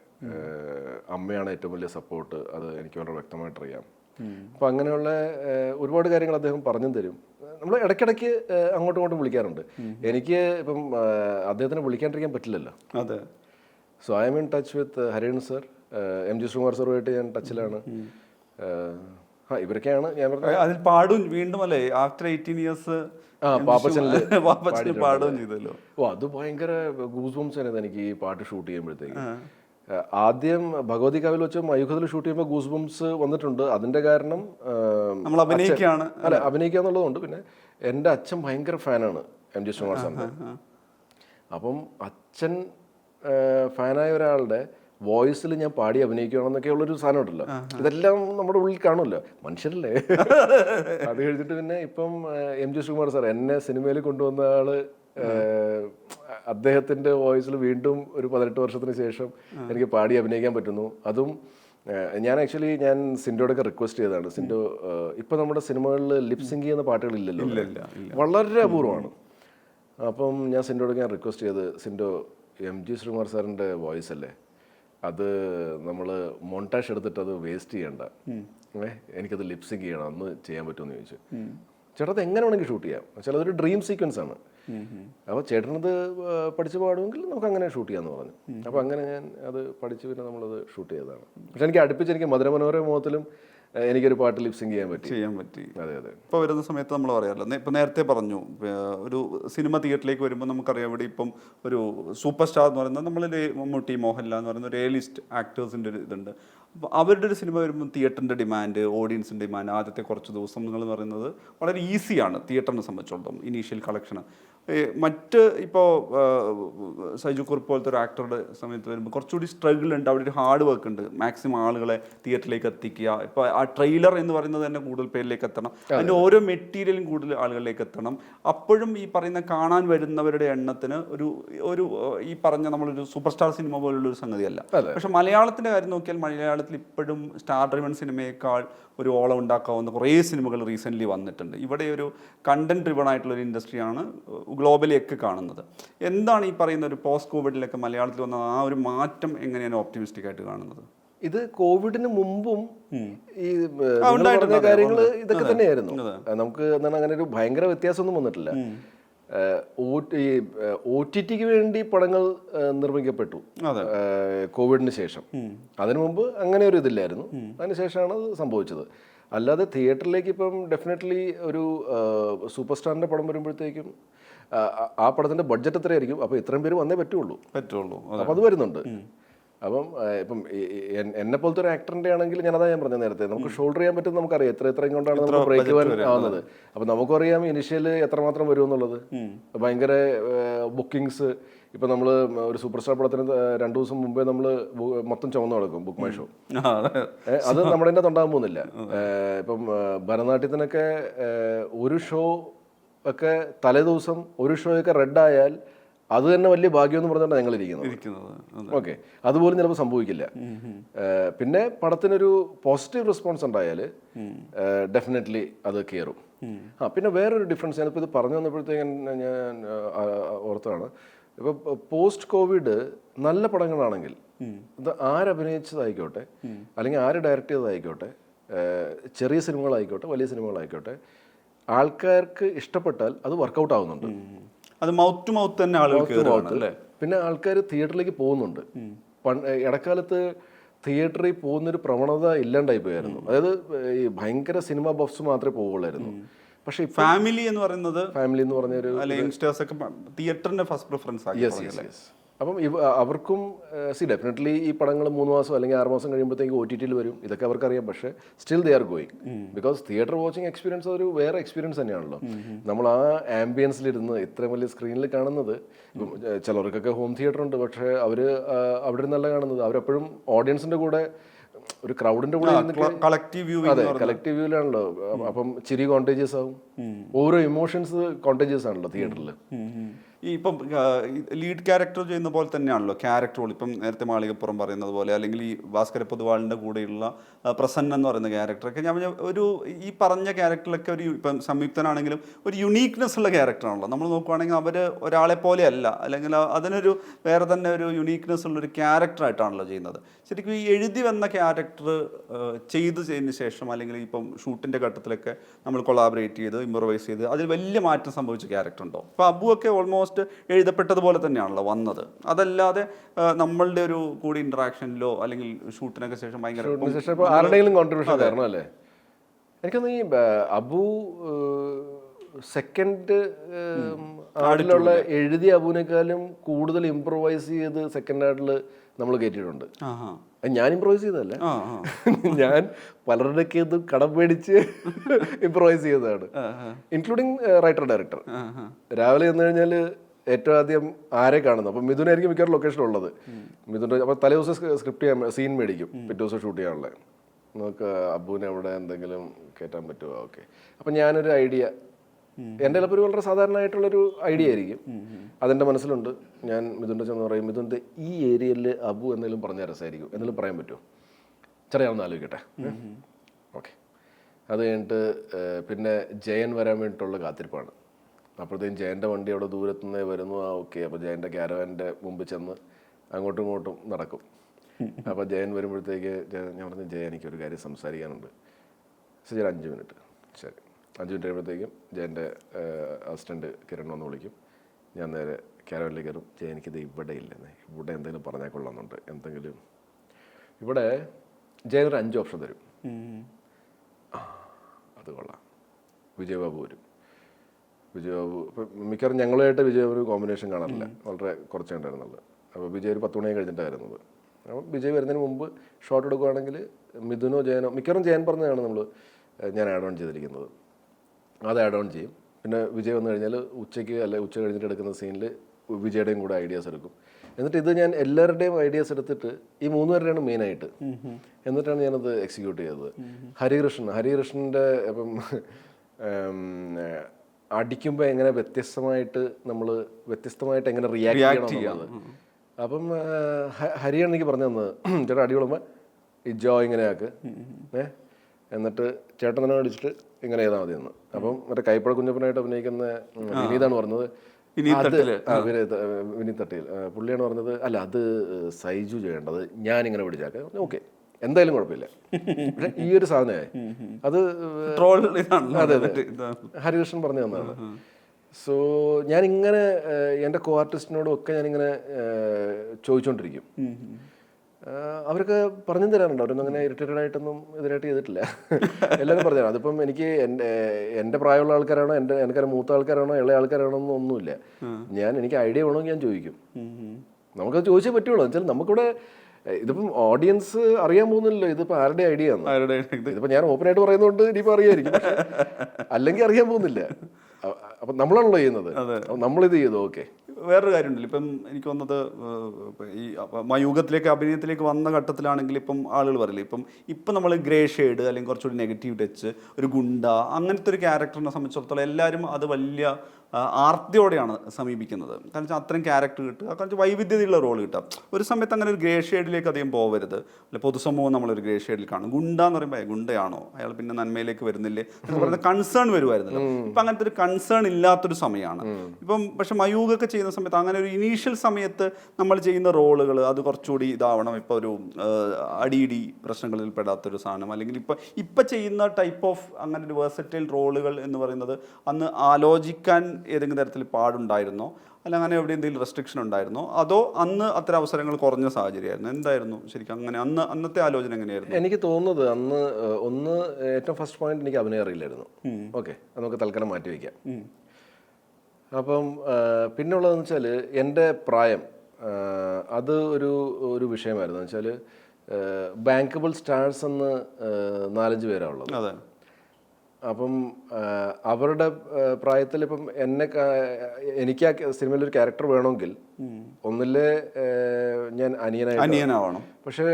അമ്മയാണ് ഏറ്റവും വലിയ സപ്പോർട്ട് അത് എനിക്ക് വളരെ വ്യക്തമായിട്ട് അറിയാം അപ്പോൾ അങ്ങനെയുള്ള ഒരുപാട് കാര്യങ്ങൾ അദ്ദേഹം പറഞ്ഞു തരും. നമ്മൾ ഇടയ്ക്കിടയ്ക്ക് അങ്ങോട്ടും ഇങ്ങോട്ടും വിളിക്കാറുണ്ട്. എനിക്ക് ഇപ്പം അദ്ദേഹത്തിനെ വിളിക്കാണ്ടിരിക്കാൻ പറ്റില്ലല്ലോ. അതെ. So I'm in touch with Harin sir M G Sreekumar സാറുമായിട്ട് ഞാൻ ടച്ചിലാണ് ആ ഇവരൊക്കെയാണ് ഞാൻ പറഞ്ഞത്. അതിൽ പാടും വീണ്ടും അല്ലേ? ആഫ്റ്റർ എയ്റ്റീൻ ഇയേഴ്സ് പാടുകയും ചെയ്തല്ലോ. ഓ അത് ഭയങ്കര ഗൂസ് ബംസ് ആയിരുന്നു എനിക്ക് ഈ പാട്ട് ഷൂട്ട് ചെയ്യുമ്പോഴത്തേക്ക്. ആദ്യം ഭഗവതി കാവിൽ വെച്ച് മയൂഖത്തിൽ ഷൂട്ട് ചെയ്യുമ്പോൾ ഗൂസ് ബംസ് വന്നിട്ടുണ്ട്. അതിന്റെ കാരണം നമ്മൾ അഭിനയിക്കുകയാണ്. അല്ല അഭിനയിക്കുക എന്നുള്ളതുകൊണ്ട് പിന്നെ എന്റെ അച്ഛൻ ഭയങ്കര ഫാനാണ് എം ജി ശ്രീകുമാർ സാറിന് അപ്പം അച്ഛൻ ഫാനായ ഒരാളുടെ വോയിസിൽ ഞാൻ പാടി അഭിനയിക്കുകയാണെന്നൊക്കെ ഉള്ളൊരു സാധനം ഉണ്ടല്ലോ ഇതെല്ലാം നമ്മുടെ ഉള്ളിൽ കാണുമല്ലോ. മനുഷ്യരല്ലേ? അത് കഴിഞ്ഞിട്ട് പിന്നെ ഇപ്പം എം ജി ശ്രീകുമാർ സാർ എന്നെ സിനിമയിൽ കൊണ്ടുവന്ന ആൾ അദ്ദേഹത്തിന്റെ വോയിസിൽ വീണ്ടും ഒരു പതിനെട്ട് വർഷത്തിന് ശേഷം എനിക്ക് പാടി അഭിനയിക്കാൻ പറ്റുന്നു. അതും ഞാൻ ആക്ച്വലി ഞാൻ സിൻഡോടൊക്കെ റിക്വസ്റ്റ് ചെയ്തതാണ്. സിൻഡോ ഇപ്പൊ നമ്മുടെ സിനിമകളിൽ ലിപ്സിംഗ് ചെയ്യുന്ന പാട്ടുകളില്ലല്ലോ? വളരെ അപൂർവമാണ്. അപ്പം ഞാൻ സിൻഡോട് ഞാൻ റിക്വസ്റ്റ് ചെയ്ത് സിൻഡോ എം ജി ശ്രീകുമാർ സാറിന്റെ വോയിസ് അല്ലേ? അത് നമ്മൾ മോണ്ടാഷ് എടുത്തിട്ട് അത് വേസ്റ്റ് ചെയ്യണ്ട. ഏ എനിക്കത് ലിപ്സിങ് ചെയ്യണം. അന്ന് ചെയ്യാൻ പറ്റുമെന്ന് ചോദിച്ചു. ചേട്ടാ അത് എങ്ങനെ വേണമെങ്കിൽ ഷൂട്ട് ചെയ്യാം? ചിലതൊരു അതൊരു ഡ്രീം സീക്വൻസ് ആണ് അപ്പോൾ ചേട്ടനത് പഠിച്ചു പാടുമെങ്കിൽ നമുക്ക് അങ്ങനെ ഷൂട്ട് ചെയ്യാമെന്ന് പറഞ്ഞു. അപ്പോൾ അങ്ങനെ ഞാൻ അത് പഠിച്ച് പിന്നെ നമ്മളത് ഷൂട്ട് ചെയ്തതാണ്. പക്ഷെ എനിക്ക് അടുപ്പിച്ച് എനിക്ക് മധുരമനോഹര മുഖത്തിലും എനിക്കൊരു പാട്ട് ലിപ്സിംഗ് ചെയ്യാൻ പറ്റി. ചെയ്യാൻ പറ്റി. അതെ അതെ. ഇപ്പോൾ വരുന്ന സമയത്ത് നമ്മൾ പറയാമല്ലോ ഇപ്പം നേരത്തെ പറഞ്ഞു ഒരു സിനിമ തിയേറ്ററിലേക്ക് വരുമ്പോൾ നമുക്കറിയാം ഇവിടെ ഇപ്പം ഒരു സൂപ്പർ സ്റ്റാർ എന്ന് പറയുന്നത് നമ്മൾ മമ്മൂട്ടി മോഹൻലാൽ എന്ന് പറയുന്ന റിയലിസ്റ്റ് ആക്ടേഴ്സിന്റെ ഒരു ഇതുണ്ട്. അപ്പോൾ അവരുടെ ഒരു സിനിമ വരുമ്പോൾ തിയേറ്ററിന്റെ ഡിമാൻഡ് ഓഡിയൻസിന്റെ ഡിമാൻഡ് ആദ്യത്തെ കുറച്ച് ദിവസങ്ങൾ എന്ന് പറയുന്നത് വളരെ ഈസിയാണ് തിയേറ്ററിനെ സംബന്ധിച്ചിടത്തോളം ഇനീഷ്യൽ കളക്ഷൻ മറ്റ് ഇപ്പോൾ സൈജു കുറിപ്പ് പോലത്തെ ഒരു ആക്ടറുടെ സമയത്ത് വരുമ്പോൾ കുറച്ചുകൂടി സ്ട്രഗിൾ ഉണ്ട്. അവിടെ ഒരു ഹാർഡ് വർക്ക് ഉണ്ട്. മാക്സിമം ആളുകളെ തിയേറ്ററിലേക്ക് എത്തിക്കുക. ഇപ്പോൾ ആ ട്രെയിലർ എന്ന് പറയുന്നത് തന്നെ കൂടുതൽ പേരിലേക്ക് എത്തണം. അതിന്റെ ഓരോ മെറ്റീരിയലും കൂടുതൽ ആളുകളിലേക്ക് എത്തണം. അപ്പോഴും ഈ പറയുന്ന കാണാൻ വരുന്നവരുടെ എണ്ണത്തിന് ഒരു ഒരു ഈ പറഞ്ഞ നമ്മളൊരു സൂപ്പർ സ്റ്റാർ സിനിമ പോലുള്ള ഒരു സംഗതിയല്ല. പക്ഷെ മലയാളത്തിന്റെ കാര്യം നോക്കിയാൽ മലയാളത്തിൽ ഇപ്പോഴും സ്റ്റാർ ഡ്രിവൺ സിനിമയേക്കാൾ ഒരു ഓളം ഉണ്ടാക്കാവുന്ന കുറേ സിനിമകൾ റീസെന്റ്ലി വന്നിട്ടുണ്ട്. ഇവിടെ ഒരു കണ്ടന്റ് ഡ്രിവൺ ആയിട്ടുള്ള ഒരു ഇൻഡസ്ട്രിയാണ് ഗ്ലോബലി ഒക്കെ കാണുന്നത്. എന്താണ് ഈ പറയുന്ന ഒരു പോസ്റ്റ് കോവിഡിലൊക്കെ മലയാളത്തിൽ വന്ന ആ ഒരു മാറ്റം എങ്ങനെയാണ് ഓപ്റ്റിമിസ്റ്റിക് ആയിട്ട് കാണുന്നത്? ഇത് കോവിഡിന് മുമ്പും ഈ പറഞ്ഞ കാര്യങ്ങൾ ഇതൊക്കെ. തന്നെയായിരുന്നു. നമുക്ക് എന്താണ് അങ്ങനെ ഒരു ഭയങ്കര വ്യത്യാസമൊന്നും വന്നിട്ടില്ല. ഒ ടി ടിക്ക് വേണ്ടി പടങ്ങൾ നിർമ്മിക്കപ്പെട്ടു. കോവിഡിന് ശേഷം. അതിനു മുമ്പ് അങ്ങനെ ഒരു ഇതില്ലായിരുന്നു. അതിനുശേഷമാണ് അത് സംഭവിച്ചത്. അല്ലാതെ തിയേറ്ററിലേക്ക് ഇപ്പം ഡെഫിനറ്റ്ലി ഒരു സൂപ്പർ സ്റ്റാറിന്റെ പടം വരുമ്പോഴത്തേക്കും ആ, പടത്തിന്റെ ബഡ്ജറ്റ് എത്രയായിരിക്കും? അപ്പോൾ ഇത്രയും പേര് വന്നേ പറ്റുള്ളൂ. പറ്റുള്ളൂ. അപ്പോൾ അത് വരുന്നുണ്ട്. അപ്പം ഇപ്പം എന്നെ പോലത്തെ ഒരു ആക്ടറിന്റെ ആണെങ്കിൽ ഞാനതാ ഞാൻ പറഞ്ഞ നേരത്തെ. നമുക്ക് ഷോൾഡർ ചെയ്യാൻ പറ്റും നമുക്കറിയാം. എത്ര എത്രയും കൊണ്ടാണ് നമുക്ക് ബ്രേക്ക് ആവുന്നത്. അപ്പം നമുക്കറിയാം ഇനിഷ്യൽ എത്രമാത്രം വരും എന്നുള്ളത് ഭയങ്കര ബുക്കിങ്സ് ഇപ്പം നമ്മൾ ഒരു സൂപ്പർ സ്റ്റാർ പടത്തിന് രണ്ടു ദിവസം മുമ്പേ നമ്മൾ മൊത്തം ചുമന്ന് നടക്കും ബുക്ക് മൈ ഷോ അതെ. നമ്മുടെ തന്നെ തൊണ്ടാകാൻ പോകുന്നില്ല. ഇപ്പം ഭരതനാട്യത്തിനൊക്കെ ഒരു ഷോ ഒക്കെ തലേദിവസം ഒരു ഷോയൊക്കെ റെഡായാൽ റെഡ് ആയാൽ അത് തന്നെ വലിയ ഭാഗ്യം എന്ന് പറഞ്ഞിട്ടാണ് ഞങ്ങൾ ഇരിക്കുന്നത്. ഓക്കെ. അതുപോലും ചിലപ്പോൾ സംഭവിക്കില്ല. പിന്നെ പടത്തിനൊരു പോസിറ്റീവ് റെസ്പോൺസ് ഉണ്ടായാൽ ഡെഫിനറ്റ്ലി അത് കയറും. ആ പിന്നെ വേറൊരു ഡിഫറൻസ് ഞാനിപ്പോൾ ഇത് പറഞ്ഞു വന്നപ്പോഴത്തേക്കും ഞാൻ ഓർത്താണ്. ഇപ്പോൾ പോസ്റ്റ് കോവിഡ് നല്ല പടങ്ങളാണെങ്കിൽ ഇത് ആരഭിനയിച്ചതായിക്കോട്ടെ അല്ലെങ്കിൽ ആര് ഡയറക്റ്റ് ചെയ്തതായിക്കോട്ടെ ചെറിയ സിനിമകളായിക്കോട്ടെ വലിയ സിനിമകളായിക്കോട്ടെ ആൾക്കാർക്ക് ഇഷ്ടപ്പെട്ടാൽ അത് വർക്കൗട്ട് ആവുന്നുണ്ട്. അത് മൗത്ത് ടു മൗത്ത് തന്നെ പിന്നെ ആൾക്കാർ തിയേറ്ററിലേക്ക് പോകുന്നുണ്ട്. ഇടക്കാലത്ത് തിയേറ്ററിൽ പോകുന്നൊരു പ്രവണത ഇല്ലാണ്ടായി പോയായിരുന്നു. അതായത് ഈ ഭയങ്കര സിനിമ ബഫ്സ് മാത്രമേ പോവുള്ളായിരുന്നു പക്ഷെ ഫാമിലി എന്ന് പറയുന്നത് ഫാമിലി എന്ന് പറഞ്ഞൊരു ഒരു യങ്സ്റ്റേഴ്സ് ഒക്കെ തിയേറ്ററിന്റെ first preference yes yes yes അപ്പം ഇവ അവർക്കും സി ഡെഫിനറ്റ്ലി ഈ പടങ്ങൾ മൂന്ന് മാസം അല്ലെങ്കിൽ ആറ് മാസം കഴിയുമ്പോഴത്തേക്ക് ഒ ടി ടിയിൽ വരും. ഇതൊക്കെ അവർക്കറിയാം. പക്ഷേ still they are going because theatre watching experience ഒരു വേറെ എക്സ്പീരിയൻസ് തന്നെയാണല്ലോ. നമ്മൾ ആ ആംബിയൻസിലിരുന്ന് ഇത്രയും വലിയ സ്ക്രീനിൽ കാണുന്നത് ചിലർക്കൊക്കെ ഹോം തിയേറ്റർ ഉണ്ട്. പക്ഷേ അവർ അവിടെ നിന്നല്ല കാണുന്നത്. അവരെപ്പോഴും ഓഡിയൻസിന്റെ കൂടെ ഒരു ക്രൗഡിന്റെ കൂടെ കളക്റ്റീവ് അതെ കളക്റ്റീവ് വ്യൂലാണല്ലോ അപ്പം ചിരി കോണ്ടേജിയസ് ആവും. ഓരോ ഇമോഷൻസ് കോണ്ടേജിയസ് ആണല്ലോ തിയേറ്ററിൽ ഈ ഇപ്പം ലീഡ് ക്യാരക്ടർ ചെയ്യുന്ന പോലെ തന്നെയാണല്ലോ ക്യാരക്ടറുകൾ ഇപ്പം നേരത്തെ മാളികപ്പുറം പറയുന്നത് പോലെ അല്ലെങ്കിൽ ഈ ഭാസ്കര പൊതുവാളിന്റെ കൂടെയുള്ള ആ, പ്രസന്ന എന്ന് പറയുന്ന ക്യാരക്ടറൊക്കെ ഞാൻ ഒരു ഈ പറഞ്ഞ ക്യാരക്ടറിലൊക്കെ ഒരു ഇപ്പം സംയുക്തനാണെങ്കിലും ഒരു യുണീക്നെസ് ഉള്ള ക്യാരക്ടറാണല്ലോ നമ്മൾ നോക്കുവാണെങ്കിൽ അവർ ഒരാളെ പോലെ അല്ല. അല്ലെങ്കിൽ അതിനൊരു വേറെ തന്നെ ഒരു യുണീക്നെസ് ഉള്ള ഒരു ക്യാരക്ടറായിട്ടാണല്ലോ ചെയ്യുന്നത്. ശരിക്കും ഈ എഴുതി വന്ന ക്യാരക്ടർ ചെയ്ത് ചെയ്തതിന് ശേഷം അല്ലെങ്കിൽ ഇപ്പം ഷൂട്ടിന്റെ ഘട്ടത്തിലൊക്കെ നമ്മൾ കൊളാബറേറ്റ് ചെയ്ത് ഇമ്പ്രവൈസ് ചെയ്ത് അതിൽ വലിയ മാറ്റം സംഭവിച്ച ക്യാരക്ടർ ഉണ്ടോ? അപ്പോൾ അബു ഒക്കെ ഓൾമോസ്റ്റ് എഴുതപ്പെട്ടതുപോലെ തന്നെയാണല്ലോ വന്നത്. അതല്ലാതെ നമ്മളുടെ ഒരു കൂടി ഇൻട്രാക്ഷനിലോ അല്ലെങ്കിൽ ഷൂട്ടിനൊക്കെ ശേഷം ഭയങ്കര കോൺട്രിബ്യൂഷൻ കാരണം അല്ലേ? എനിക്കൊന്ന് ഈ അബു സെക്കൻഡ് ആടിലുള്ള എഴുതിയ അബുവിനേക്കാളും കൂടുതൽ ഇമ്പ്രൂവൈസ് ചെയ്ത് സെക്കൻഡ് ആഡിൽ നമ്മൾ കയറ്റിയിട്ടുണ്ട്. ഞാൻ ഇംപ്രവൈസ് ചെയ്തതല്ല. ഞാൻ പലരുടെയൊക്കെ ഇത് കടം മേടിച്ച് ഇംപ്രവൈസ് ചെയ്തതാണ്. ഇൻക്ലൂഡിങ് റൈറ്റർ ഡയറക്ടർ രാവിലെ എന്ന് കഴിഞ്ഞാൽ ഏറ്റവും ആദ്യം ആരെ കാണുന്നത്? അപ്പം മിഥുനായിരിക്കും മിക്കവാറും ലൊക്കേഷൻ ഉള്ളത്. മിഥുന്റെ അപ്പോൾ തലേ ദിവസം സ്ക്രിപ്റ്റ് ചെയ്യാൻ സീൻ മേടിക്കും. പിറ്റേ ദിവസം ഷൂട്ട് ചെയ്യാനുള്ളത്. നമുക്ക് അബുവിനെ അവിടെ എന്തെങ്കിലും കയറ്റാൻ പറ്റുമോ? ഓക്കെ. അപ്പം ഞാനൊരു ഐഡിയ എന്റെ ചിലപ്പോൾ ഒരു വളരെ സാധാരണയായിട്ടുള്ളൊരു ഐഡിയ ആയിരിക്കും. അതെന്റെ മനസ്സിലുണ്ട്. ഞാൻ മിഥുന്റെ ചെന്ന് പറയും മിഥുന്റെ ഈ ഏരിയയിൽ അബു എന്തെങ്കിലും പറഞ്ഞ രസമായിരിക്കും. എന്തെങ്കിലും പറയാൻ പറ്റുമോ? ചെറിയ ഒന്ന് ആലോചിക്കട്ടെ. ഓക്കെ. അത് കഴിഞ്ഞിട്ട് പിന്നെ ജയൻ വരാൻ വേണ്ടിയിട്ടുള്ള കാത്തിരിപ്പാണ്. അപ്പോഴത്തേക്കും ജയന്റെ വണ്ടി അവിടെ ദൂരത്തുനിന്നേ വരുന്നു. ആ ഓക്കെ. അപ്പോൾ ജയന്റെ ക്യാരവാന്റെ മുമ്പിൽ ചെന്ന് അങ്ങോട്ടും ഇങ്ങോട്ടും നടക്കും. അപ്പോൾ ജയൻ വരുമ്പോഴത്തേക്ക് ഞാൻ പറഞ്ഞു ജയ എനിക്കൊരു കാര്യം സംസാരിക്കാനുണ്ട്. ശരി അഞ്ച് മിനിറ്റ്. ശരി. അഞ്ച് മിനിറ്റ് കഴിയുമ്പോഴത്തേക്കും ജയന്റെ അസിസ്റ്റന്റ് കിരൺ വന്ന് വിളിക്കും. ഞാൻ നേരെ ക്യാരവനിലേക്ക് കയറും. ജയ എനിക്കിത് ഇവിടെ ഇല്ലെന്നേ. ഇവിടെ എന്തെങ്കിലും പറഞ്ഞാൽ കൊള്ളാമെന്നുണ്ട്. എന്തെങ്കിലും ഇവിടെ ജയൻ ഒരു അഞ്ച് ഓപ്ഷൻ തരും. അത് കൊള്ളാം. വിജയബാബു വരും. വിജയബാബു ഇപ്പം മിക്കവാറും ഞങ്ങളുമായിട്ട് വിജയബാബു കോമ്പിനേഷൻ കാണാറില്ല. വളരെ കുറച്ചേ ഉണ്ടായിരുന്നുള്ളൂ. അപ്പോൾ വിജയ് ഒരു പത്ത് മണി കഴിഞ്ഞിട്ടാണ് വരുന്നത് അപ്പം വിജയ് വരുന്നതിന് മുമ്പ് ഷോട്ട് എടുക്കുകയാണെങ്കിൽ മിഥുനോ ജയനോ മിക്കവാറും ജയൻ പറഞ്ഞതാണ് നമ്മൾ ഞാൻ ആഡ് ഓൺ ചെയ്തിരിക്കുന്നത്. അത് ആഡ് ഓൺ ചെയ്യും. പിന്നെ വിജയ് വന്നു കഴിഞ്ഞാൽ ഉച്ചയ്ക്ക് അല്ലെ ഉച്ച കഴിഞ്ഞിട്ട് എടുക്കുന്ന സീനിൽ വിജയുടെയും കൂടെ ഐഡിയാസ് എടുക്കും. എന്നിട്ട് ഇത് ഞാൻ എല്ലാവരുടെയും ഐഡിയാസ് എടുത്തിട്ട് ഈ മൂന്ന് പേരുടെയാണ് മെയിനായിട്ട് എന്നിട്ടാണ് ഞാനത് എക്സിക്യൂട്ട് ചെയ്തത്. ഹരികൃഷ്ണൻ ഹരികൃഷ്ണന്റെ ഇപ്പം അടിക്കുമ്പോൾ എങ്ങനെ വ്യത്യസ്തമായിട്ട് നമ്മൾ വ്യത്യസ്തമായിട്ട് എങ്ങനെ റിയാക്ട് ചെയ്യണം അപ്പം ഹരിയാണ് എനിക്ക് പറഞ്ഞു തന്നത്. ചേട്ടാ അടികൊള്ളുമ്പോൾ ഈ ജോ ഇങ്ങനെ ആക്ക് ഏ എന്നിട്ട് ചേട്ടൻ തന്നെ അടിച്ചിട്ട് ഇങ്ങനെ ചെയ്താൽ മതി എന്ന്. അപ്പം മറ്റേ കൈപ്പഴ കുഞ്ഞപ്പനായിട്ട് അഭിനയിക്കുന്ന വിനീതാണ് പറഞ്ഞത്. വിനീത് തട്ടിയിൽ പുള്ളിയാണ് പറഞ്ഞത് അല്ല അത് സൈജു ചെയ്യേണ്ടത് ഞാനിങ്ങനെ പിടിച്ചാക്കെ. ഓക്കെ എന്തായാലും കുഴപ്പമില്ല. പക്ഷെ ഈ ഒരു സാധനമേ അത് അതെ അതെ. ഹരികൃഷ്ണൻ പറഞ്ഞു തന്നതാണ്. സോ ഞാനിങ്ങനെ എന്റെ കോ ആർട്ടിസ്റ്റിനോടും ഒക്കെ ഞാനിങ്ങനെ ചോദിച്ചുകൊണ്ടിരിക്കും ഏഹ്, അവരൊക്കെ പറഞ്ഞു തരാറുണ്ട്. അവരൊന്നും അങ്ങനെ ഇറിറ്റേറ്റഡ് ആയിട്ടൊന്നും ഇതിനായിട്ട് ചെയ്തിട്ടില്ല. എല്ലാവരും പറഞ്ഞു തരാം. അതിപ്പം എനിക്ക് എന്റെ എന്റെ പ്രായമുള്ള ആൾക്കാരാണോ എന്റെ എനിക്കറിയാം മൂത്ത ആൾക്കാരാണോ ഇളയ ആൾക്കാരാണോ എന്നൊന്നും ഒന്നുമില്ല. ഞാൻ എനിക്ക് ഐഡിയ വേണമെങ്കിൽ ഞാൻ ചോദിക്കും. നമുക്കത് ചോദിച്ചേ പറ്റുള്ളൂ. വെച്ചാൽ നമുക്കിവിടെ ഇതിപ്പം ഓഡിയൻസ് അറിയാൻ പോകുന്നില്ലല്ലോ. ഇതിപ്പോ ആരുടെ ഐഡിയ ആണ് ഇതിപ്പോ ഞാൻ ഓപ്പൺ ആയിട്ട് പറയുന്നതുകൊണ്ട് ഇനിയിപ്പോ അറിയായിരിക്കും. അല്ലെങ്കിൽ അറിയാൻ പോകുന്നില്ല. അപ്പൊ നമ്മളാണല്ലോ ചെയ്യുന്നത്. നമ്മളിത് ചെയ്തു ഓക്കെ. വേറൊരു കാര്യമുണ്ടല്ലോ. ഇപ്പം എനിക്ക് വന്നത് ഈ യുഗത്തിലേക്ക് അഭിനയത്തിലേക്ക് വന്ന ഘട്ടത്തിലാണെങ്കിൽ ഇപ്പം ആളുകൾ പറയില്ല ഇപ്പം ഇപ്പം നമ്മൾ ഗ്രേ ഷെയ്ഡ് അല്ലെങ്കിൽ കുറച്ചുകൂടി നെഗറ്റീവ് ടച്ച് ഒരു ഗുണ്ട അങ്ങനത്തെ ഒരു ക്യാരക്ടറിനെ സംബന്ധിച്ചിടത്തോളം എല്ലാവരും അത് വലിയ ആർത്തിയോടെയാണ് സമീപിക്കുന്നത്. കാരണം വെച്ചാൽ അത്രയും ക്യാരക്ടർ കിട്ടുക. കാരണം കുറച്ച് വൈവിധ്യതയുള്ള റോൾ കിട്ടുക. ഒരു സമയത്ത് അങ്ങനെ ഒരു ഗ്രേ ഷെയ്ഡിലേക്ക് അധികം പോകരുത് അല്ലെ പൊതുസമൂഹം നമ്മളൊരു ഗ്രേ ഷെയ്ഡിൽ കാണും. ഗുണ്ട എന്ന് പറയുമ്പോൾ ഗുണ്ടയാണോ? അയാൾ പിന്നെ നന്മയിലേക്ക് വരുന്നില്ലേ? എന്ന് പറയുന്ന കൺസേൺ വരുമായിരുന്നല്ലോ. ഇപ്പം അങ്ങനത്തെ ഒരു കൺസേൺ ഇല്ലാത്തൊരു സമയമാണ് ഇപ്പം പക്ഷെ മയൂഖൊക്കെ ചെയ്യുന്ന സമയത്ത് അങ്ങനെ ഒരു ഇനീഷ്യൽ സമയത്ത് നമ്മൾ ചെയ്യുന്ന റോളുകൾ അത് കുറച്ചുകൂടി ഇതാവണം. ഇപ്പോൾ ഒരു അടിയിടി പ്രശ്നങ്ങളിൽ പെടാത്തൊരു സാധനം. അല്ലെങ്കിൽ ഇപ്പം ഇപ്പം ചെയ്യുന്ന ടൈപ്പ് ഓഫ് അങ്ങനെ ഒരു വേഴ്സറ്റൈൽ റോളുകൾ എന്ന് പറയുന്നത് അന്ന് ആലോചിക്കാൻ ഏതെങ്കിലും തരത്തിൽ പാടുണ്ടായിരുന്നോ? അല്ല അങ്ങനെ എവിടെ എന്തെങ്കിലും റെസ്ട്രിക്ഷൻ ഉണ്ടായിരുന്നോ? അതോ അന്ന് അത്ര അവസരങ്ങൾ കുറഞ്ഞ സാഹചര്യമായിരുന്നു? എന്തായിരുന്നു ശരിക്കും അങ്ങനെ അന്ന് അന്നത്തെ ആലോചന എങ്ങനെയായിരുന്നു? എനിക്ക് തോന്നുന്നത് അന്ന് ഒന്ന് ഏറ്റവും ഫസ്റ്റ് പോയിന്റ് എനിക്ക് അഭിനയം അറിയില്ലായിരുന്നു. ഓക്കെ നമുക്ക് തൽക്കാലം മാറ്റി വയ്ക്കാം. അപ്പം പിന്നെയുള്ളതെന്ന് പിന്നെ ഉള്ളതെന്ന് വെച്ചാൽ എന്റെ പ്രായം അത് ഒരു ഒരു വിഷയമായിരുന്നു. എന്ന് വെച്ചാൽ ബാങ്കബിൾ സ്റ്റാർസ് എന്ന് നാലഞ്ച് പേരാണ് ഉള്ളത്. അതെ. അപ്പം അവരുടെ പ്രായത്തിൽ ഇപ്പം എന്നെ എനിക്ക് ആ സിനിമയിൽ ഒരു ക്യാരക്ടർ വേണമെങ്കിൽ ഒന്നിൽ ഞാൻ അനിയനായി അനിയനാവണം. പക്ഷേ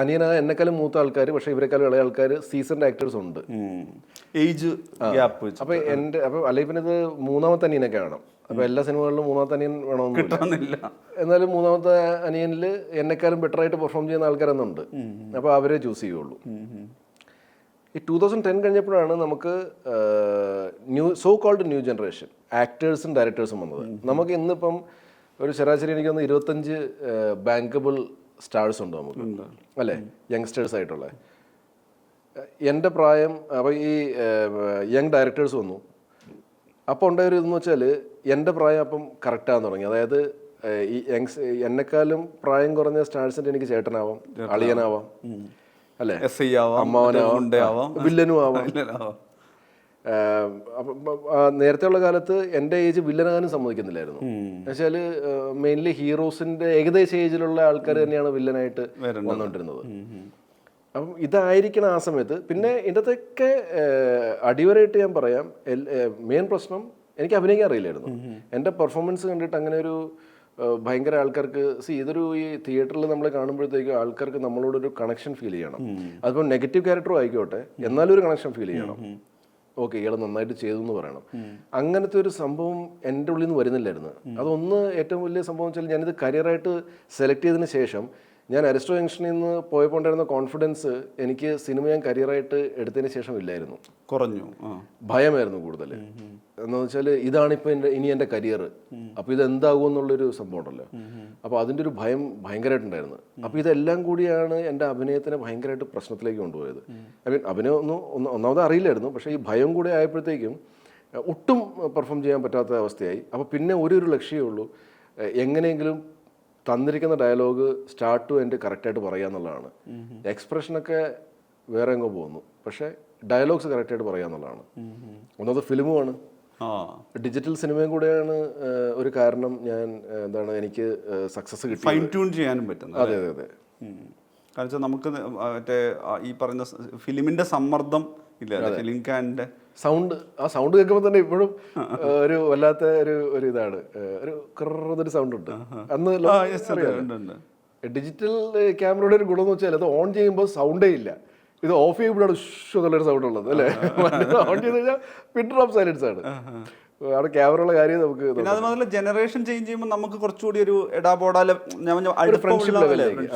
അനിയനായ എന്നെക്കാളും മൂത്ത ആൾക്കാർ പക്ഷെ ഇവരെക്കാളും ഇളയ ആൾക്കാർ സീസൺഡ് ആക്ടേഴ്സ് ഉണ്ട്. ഏജ് ഗ്യാപ്പ് അപ്പൊ എന്റെ അപ്പൊ അല്ലെങ്കിൽ പിന്നെ ഇത് മൂന്നാമത്തെ അനിയനൊക്കെ വേണം. അപ്പൊ എല്ലാ സിനിമകളിലും മൂന്നാമത്തെ അനിയൻ വേണമെന്നില്ല. എന്നാലും മൂന്നാമത്തെ അനിയനിൽ എന്നെക്കാളും ബെറ്റർ ആയിട്ട് പെർഫോം ചെയ്യുന്ന ആൾക്കാരെന്നുണ്ട്. അപ്പൊ അവരെ ചൂസ് ചെയ്യുള്ളൂ. ഈ ടൂ തൗസൻഡ് ടെൻ കഴിഞ്ഞപ്പോഴാണ് നമുക്ക് new so called new generation ആക്ടേഴ്സും ഡയറക്ടേഴ്സും വന്നത്. നമുക്ക് ഇന്നിപ്പം ഒരു ശരാശരി എനിക്ക് തോന്നുന്നു ഇരുപത്തഞ്ച് ബാങ്കബിൾ സ്റ്റാർസ് ഉണ്ട് നമുക്ക്? അല്ലേ? യങ്സ്റ്റേഴ്സ് ആയിട്ടുള്ള. എന്റെ പ്രായം അപ്പോൾ ഈ യങ് ഡയറക്ടേഴ്സ് വന്നു. അപ്പോൾ ഉണ്ടായ ഒരു ഇതെന്ന് വെച്ചാൽ എന്റെ പ്രായം അപ്പം കറക്റ്റാന്ന് തുടങ്ങി. അതായത് ഈ യങ്സ് എന്നെക്കാളും പ്രായം കുറഞ്ഞ സ്റ്റാർസിന്റെ എനിക്ക് ചേട്ടനാവാം അളിയനാവാം. അല്ലേ? എസ് ഐ ആവാം അമ്മാവനാവാം വില്ലനും ആവാം നേരത്തെ ഉള്ള കാലത്ത് എന്റെ ഏജ് വില്ലനാകാനും സമ്മതിക്കുന്നില്ലായിരുന്നു. എന്നുവെച്ചാൽ മെയിൻലി ഹീറോസിന്റെ ഏകദേശ ഏജിലുള്ള ആൾക്കാർ തന്നെയാണ് വില്ലനായിട്ട് വന്നുകൊണ്ടിരുന്നത്. അപ്പം ഇതായിരിക്കണം ആ സമയത്ത്. പിന്നെ ഇതിന്റെയൊക്കെ അടിവരായിട്ട് ഞാൻ പറയാം മെയിൻ പ്രശ്നം എനിക്ക് അഭിനയിക്കാൻ അറിയില്ലായിരുന്നു. എന്റെ പെർഫോമൻസ് കണ്ടിട്ട് അങ്ങനെ ഒരു ഭയങ്കര ആൾക്കാർക്ക് സി ഇതൊരു ഈ തിയേറ്ററിൽ നമ്മൾ കാണുമ്പോഴത്തേക്കും ആൾക്കാർക്ക് നമ്മളോടൊരു കണക്ഷൻ ഫീൽ ചെയ്യണം. അതിപ്പോൾ നെഗറ്റീവ് ക്യാരക്ടറും ആയിക്കോട്ടെ എന്നാലും ഒരു കണക്ഷൻ ഫീൽ ചെയ്യണം. ഓക്കെ ഇയാൾ നന്നായിട്ട് ചെയ്തു എന്ന് പറയണം അങ്ങനത്തെ ഒരു സംഭവം എന്റെ ഉള്ളിൽ നിന്ന് വരുന്നില്ലായിരുന്നു അതൊന്ന് ഏറ്റവും വലിയ സംഭവം വെച്ചാൽ ഞാനിത് കരിയറായിട്ട് സെലക്ട് ചെയ്തതിന് ശേഷം ഞാൻ അരിസ്റ്റോ ജംഗ്ഷനിൽ നിന്ന് പോയപ്പോണ്ടായിരുന്ന കോൺഫിഡൻസ് എനിക്ക് സിനിമ ഞാൻ കരിയറായിട്ട് എടുത്തതിന് ശേഷം ഇല്ലായിരുന്നു. കുറഞ്ഞു. ഭയമായിരുന്നു കൂടുതൽ. എന്ന് വെച്ചാൽ ഇതാണിപ്പോൾ എന്റെ ഇനി എന്റെ കരിയർ. അപ്പോൾ ഇത് എന്താകും എന്നുള്ളൊരു സംഭവം ഉണ്ടല്ലോ. അപ്പോൾ അതിന്റെ ഒരു ഭയം ഭയങ്കരമായിട്ടുണ്ടായിരുന്നു അപ്പോൾ ഇതെല്ലാം കൂടിയാണ് എന്റെ അഭിനയത്തിനെ ഭയങ്കരമായിട്ട് പ്രശ്നത്തിലേക്ക് കൊണ്ടുപോയത്. ഐ മീൻ അഭിനയം ഒന്നും ഒന്ന് ഒന്നാമത് അറിയില്ലായിരുന്നു. പക്ഷേ ഈ ഭയം കൂടെ ആയപ്പോഴത്തേക്കും ഒട്ടും പെർഫോം ചെയ്യാൻ പറ്റാത്ത അവസ്ഥയായി. അപ്പോൾ പിന്നെ ഒരു ഒരു ലക്ഷ്യമേ ഉള്ളൂ. എങ്ങനെയെങ്കിലും തന്നിരിക്കുന്ന ഡയലോഗ് സ്റ്റാർട്ട് ടു എന്റെ കറക്റ്റായിട്ട് പറയുക എന്നുള്ളതാണ്. എക്സ്പ്രഷനൊക്കെ വേറെ എങ്ങോ പോകുന്നു. പക്ഷേ ഡയലോഗ്സ് കറക്റ്റായിട്ട് പറയുക എന്നുള്ളതാണ്. ഒന്നത് ഫിലിമുമാണ്. ഡിജിറ്റൽ സിനിമയും കൂടെയാണ് ഒരു കാരണം ഞാൻ എന്താണ് എനിക്ക് സക്സസ് കിട്ടി ഫൈൻ ട്യൂൺ ചെയ്യാനും പറ്റുന്നത് അതെ അതെ അതെ. കാരണം വെച്ചാൽ നമുക്ക് മറ്റേ ഈ പറയുന്ന ഫിലിമിന്റെ ഫിലിമിന്റെ സമ്മർദ്ദം ഇല്ല സൗണ്ട് ആ സൗണ്ട് കേൾക്കുമ്പോൾ തന്നെ ഇപ്പോഴും ഒരു വല്ലാത്ത ഒരു ഒരു ഇതാണ്. ഒരു കറുതൊരു സൗണ്ട് ഉണ്ട് അന്ന് ഡിജിറ്റൽ ക്യാമറയുടെ ഒരു ഗുണം എന്ന് വെച്ചാൽ അത് ഓൺ ചെയ്യുമ്പോൾ സൗണ്ടേ ഇല്ല. ഇത് ഓഫ് ചെയ്യുമ്പോഴാണ് ഉഷ് എന്നുള്ളൊരു സൗണ്ട് ഉള്ളത് അല്ലേ ഓൺ ചെയ്ത് കഴിഞ്ഞാൽ പിൻ ഓഫ് സൈലൻസ് ആണ് അവിടെ ക്യാമറയുള്ള കാര്യം നമുക്ക് പിന്നെ അത് മാത്രമല്ല ജനറേഷൻ ചേഞ്ച് ചെയ്യുമ്പോൾ നമുക്ക് കുറച്ചുകൂടി ഒരു എടാപോടാല.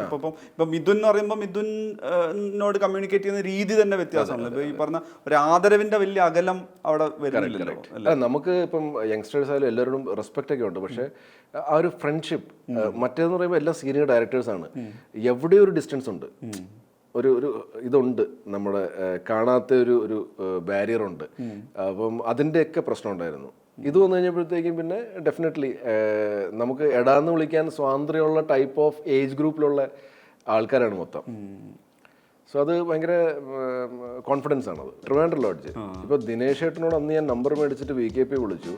ഇപ്പം ഇപ്പം മിഥുൻ എന്ന് പറയുമ്പോൾ മിഥുനോട് കമ്മ്യൂണിക്കേറ്റ് ചെയ്യുന്ന രീതി തന്നെ വ്യത്യാസമാണ് ഇപ്പൊ ഈ പറഞ്ഞ ഒരു ആദരവിന്റെ വലിയ അകലം അവിടെ വരുന്നില്ലല്ലോ. അല്ലേ? നമുക്ക് ഇപ്പം യങ്സ്റ്റേഴ്സ് ആയാലും എല്ലാവരോടും റെസ്പെക്റ്റ് ഒക്കെ ഉണ്ട്. പക്ഷേ ആ ഒരു ഫ്രണ്ട്ഷിപ്പ് മറ്റേന്ന് പറയുമ്പോൾ എല്ലാ സീനിയർ ഡയറക്ടേഴ്സ് ആണ്. എവിടെ ഒരു ഡിസ്റ്റൻസ് ഉണ്ട്. ഒരു ഒരു ഇതുണ്ട്. നമ്മുടെ കാണാത്ത ഒരു ഒരു ബാരിയർ ഉണ്ട്. അപ്പം അതിന്റെയൊക്കെ പ്രശ്നം ഉണ്ടായിരുന്നു. ഇത് വന്നു കഴിഞ്ഞപ്പോഴത്തേക്കും പിന്നെ ഡെഫിനറ്റ്ലി നമുക്ക് എടാന്ന് വിളിക്കാൻ സ്വാതന്ത്ര്യമുള്ള ടൈപ്പ് ഓഫ് ഏജ് ഗ്രൂപ്പിലുള്ള ആൾക്കാരാണ് മൊത്തം. സോ അത് ഭയങ്കര കോൺഫിഡൻസ് ആണ് അത് ട്രിവാൻഡ്രം ലോഡ്ജ് ഇപ്പൊ ദിനേശ് ഏട്ടനോട് അന്ന് ഞാൻ നമ്പർ മേടിച്ചിട്ട് വി കെ പി വിളിച്ചു.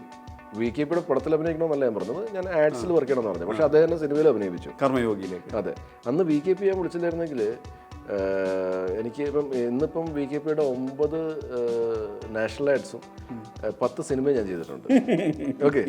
വി കെ പിയുടെ പടത്തിൽ അഭിനയിക്കണമെന്നല്ല ഞാൻ പറഞ്ഞത്. ഞാൻ ആഡ്സിൽ വർക്ക് ചെയ്യണമെന്ന് പറഞ്ഞു. പക്ഷെ അദ്ദേഹം സിനിമയിൽ അഭിനയിപ്പിച്ചു. കർമ്മയോഗിയിലേക്ക് അതെ. അന്ന് വി കെ പി ഞാൻ വിളിച്ചില്ലായിരുന്നെങ്കിൽ എനിക്ക് ഇപ്പം ഇന്നിപ്പം വി കെ പിയുടെ ഒമ്പത് നാഷണൽ ആഡ്സും പത്ത് സിനിമയും ഞാൻ ചെയ്തിട്ടുണ്ട്. ഓക്കെ